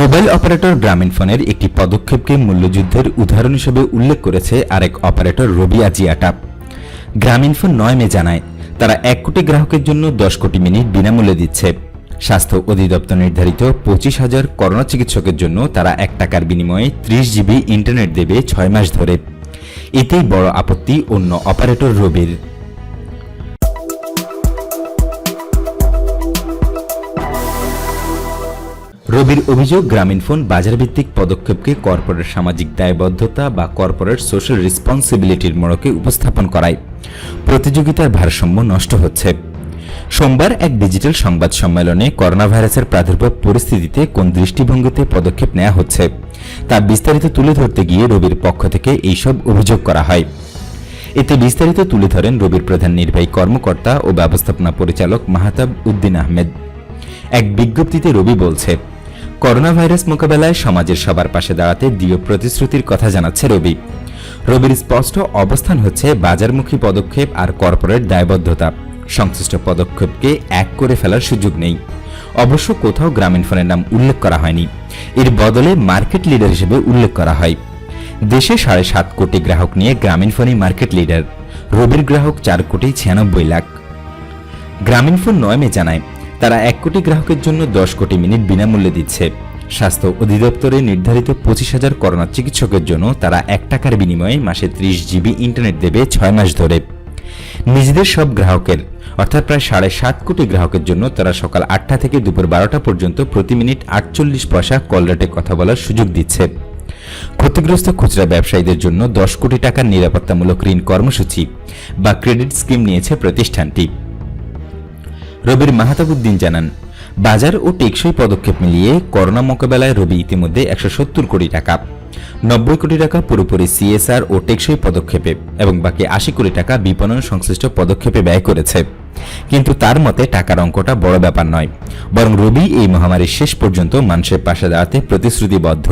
Mobile operator গ্রামীণ ফোনের একটি পদক্ষেপকে মূল্যযুদ্ধের উদাহরণ হিসেবে উল্লেখ করেছে আরেক অপারেটর রবি আজিয়াটা গ্রামীণফোন নয় মে জানায়, তারা এক কোটি গ্রাহকের জন্য দশ কোটি মিনিট বিনামূল্যে দিচ্ছে। স্বাস্থ্য অধিদপ্তর নির্ধারিত পঁচিশ হাজার করোনা চিকিৎসকের জন্য তারা এক টাকার বিনিময়ে ত্রিশ জিবি ইন্টারনেট দেবে ছয় মাস ধরে। এতেই বড় আপত্তি অন্য অপারেটর রবির। রবির অভিযোগ গ্রামীণফোন বাজারভিত্তিক পদক্ষেপকে কর্পোরেট সামাজিক দায়বদ্ধতা বা কর্পোরেট সোশ্যাল রেসপন্সিবিলিটির মোড়কে উপস্থাপন করায়। প্রতিযোগিতার ভারসাম্য নষ্ট হচ্ছে। সোমবার এক ডিজিটাল সংবাদ সম্মেলনে করোনা ভাইরাসের প্রাদুর্ভাব পরিস্থিতিতে কোন দৃষ্টিভঙ্গিতে পদক্ষেপ নেওয়া হচ্ছে, তা বিস্তারিত তুলে ধরতে গিয়ে রবির পক্ষ থেকে এইসব অভিযোগ করা হয়। এতে বিস্তারিত তুলে ধরেন রবির প্রধান নির্বাহী কর্মকর্তা ও ব্যবস্থাপনা পরিচালক মাহতাব উদ্দিন আহমেদ। এক বিজ্ঞপ্তিতে রবি বলছে করোনা ভাইরাস মোকাবেলায় সমাজের সবার পাশে দাঁড়াতে দৃঢ় প্রতিশ্রুতির কথা জানাচ্ছে রবি। রবির স্পষ্ট অবস্থান হচ্ছে বাজারমুখী পদক্ষেপ আর কর্পোরেট দায়বদ্ধতা। সংশ্লিষ্ট পদক্ষেপকে এক করে ফেলার সুযোগ নেই। অবশ্য কোথাও গ্রামীণ ফোনের নাম উল্লেখ করা হয়নি। এর বদলে মার্কেট লিডার হিসেবে উল্লেখ করা হয়। দেশে সাড়ে সাত কোটি গ্রাহক নিয়ে গ্রামীণ ফোনই মার্কেট লিডার। রবির গ্রাহক চার কোটি ছিয়ানব্বই লাখ। গ্রামীণ ফোন নয় মে জানায় তারা এক কোটি গ্রাহকের জন্য দশ কোটি মিনিট বিনামূল্যে দিচ্ছে। স্বাস্থ্য অধিদপ্তরে নির্ধারিত পঁচিশ হাজার করোনা চিকিৎসকের জন্য তারা এক টাকার বিনিময়ে মাসে ত্রিশ জিবি ইন্টারনেট দেবে ছয় মাস ধরে। নিজেদের সব গ্রাহকের, অর্থাৎ প্রায় সাড়ে সাত কোটি গ্রাহকের জন্য তারা সকাল আটটা থেকে দুপুর বারোটা পর্যন্ত প্রতি মিনিট আটচল্লিশ পয়সা কল রেটে কথা বলার সুযোগ দিচ্ছে। ক্ষতিগ্রস্ত খুচরা ব্যবসায়ীদের জন্য দশ কোটি টাকার নিরাপত্তামূলক ঋণ কর্মসূচি বা ক্রেডিট স্কিম নিয়েছে প্রতিষ্ঠানটি। রবির মাহাতাবুদ্দিন জানান, বাজার ও টেকসই পদক্ষেপ মিলিয়ে করোনা মোকাবেলায় রবি ইতিমধ্যে একশো সত্তর কোটি টাকা, নব্বই কোটি টাকা পুরোপুরি সিএসআর ও টেকসই পদক্ষেপে এবং বাকি আশি কোটি টাকা বিপণন সংশ্লিষ্ট পদক্ষেপে ব্যয় করেছে। কিন্তু তার মতে টাকার অঙ্কটা বড় ব্যাপার নয়, বরং রবি এই মহামারীর শেষ পর্যন্ত মানুষের পাশে দাঁড়াতে প্রতিশ্রুতিবদ্ধ।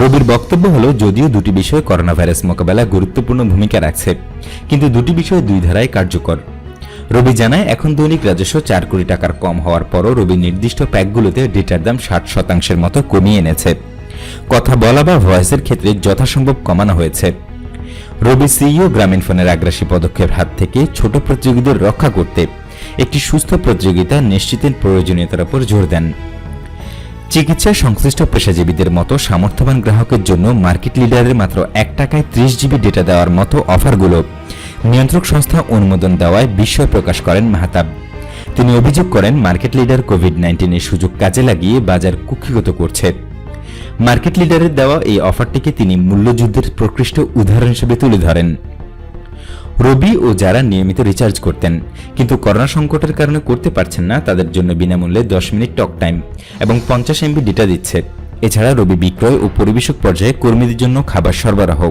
রবির বক্তব্য হলো, যদিও দুটি বিষয় করোনা ভাইরাস মোকাবেলায় গুরুত্বপূর্ণ ভূমিকা রাখছে, কিন্তু দুটি বিষয় দুই ধারায় কার্যকর। রবি জানায়, এখন দৈনিক রাজস্ব চার কোটি টাকার কম হওয়ার পরও রবি নির্দিষ্ট প্যাকগুলোতে ডেটার দাম ষাট শতাংশের মতো কমিয়ে এনেছে। কথা বলা বা ভয়েসের ক্ষেত্রে যথাসম্ভব কমানো হয়েছে। রবি সিইও গ্রামীণ ফোনের আগ্রাসী পদক্ষেপের হাত থেকে ছোট প্রতিযোগীদের রক্ষা করতে একটি সুস্থ প্রতিযোগিতা নিশ্চিতের প্রয়োজনীয়তার উপর জোর দেন। চিকিৎসা সংশ্লিষ্ট পেশাজীবীদের মতো সামর্থ্যবান গ্রাহকের জন্য মার্কেট লিডারের মাত্র এক টাকায় ত্রিশ জিবি ডেটা দেওয়ার মতো অফারগুলো নিয়ন্ত্রক সংস্থা অনুমোদন দেওয়ায় বিস্ময় প্রকাশ করেন মাহতাব। তিনি অভিযোগ করেন, মার্কেট লিডার কোভিড নাইন্টিনের সুযোগ কাজে লাগিয়ে বাজার কুক্ষিগত করছে। মার্কেট লিডারের দেওয়া এই অফারটিকে তিনি মূল্যযুদ্ধের প্রকৃষ্ট উদাহরণ হিসেবে তুলে ধরেন। রবি ও যারা নিয়মিত রিচার্জ করতেন, কিন্তু করোনা সংকটের কারণে করতে পারছেন না, তাদের জন্য বিনামূল্যে দশ মিনিট টক টাইম এবং পঞ্চাশ এমবি ডেটা দিচ্ছে। এছাড়া রবি বিক্রয় ও পরিবেশক পর্যায়ে কর্মীদের জন্য খাবার সরবরাহ,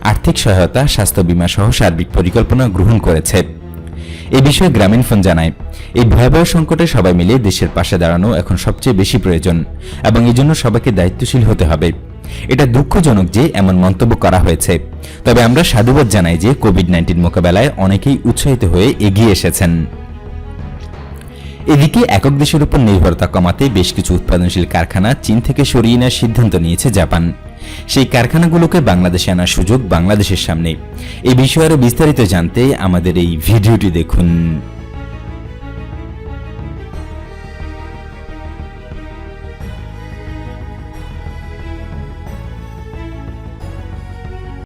আর্থিক সহায়তা, স্বাস্থ্য বীমা সহ সার্বিক পরিকল্পনা গ্রহণ করেছে। এ বিষয়ে গ্রামীণফোন জানায়, এই ভয়াবহ সংকটে সবাই মিলে দেশের পাশে দাঁড়ানো এখন সবচেয়ে বেশি প্রয়োজন এবং এই জন্য সবাইকে দায়িত্বশীল হতে হবে। এটা দুঃখজনক যে এমন মন্তব্য করা হয়েছে। তবে আমরা সাধুবাদ জানাই যে কোভিড নাইন্টিন মোকাবেলায় অনেকেই উৎসাহিত হয়ে এগিয়ে এসেছেন। এদিকে একক দেশের উপর নির্ভরতা কমাতে বেশ কিছু উৎপাদনশীল কারখানা চীন থেকে সরিয়ে নেওয়ার সিদ্ধান্ত নিয়েছে জাপান। সেই কারখানাগুলোকে বাংলাদেশে আনার সুযোগ বাংলাদেশের সামনে। এই বিষয়ে আরও বিস্তারিত জানতে আমাদের এই ভিডিওটি দেখুন।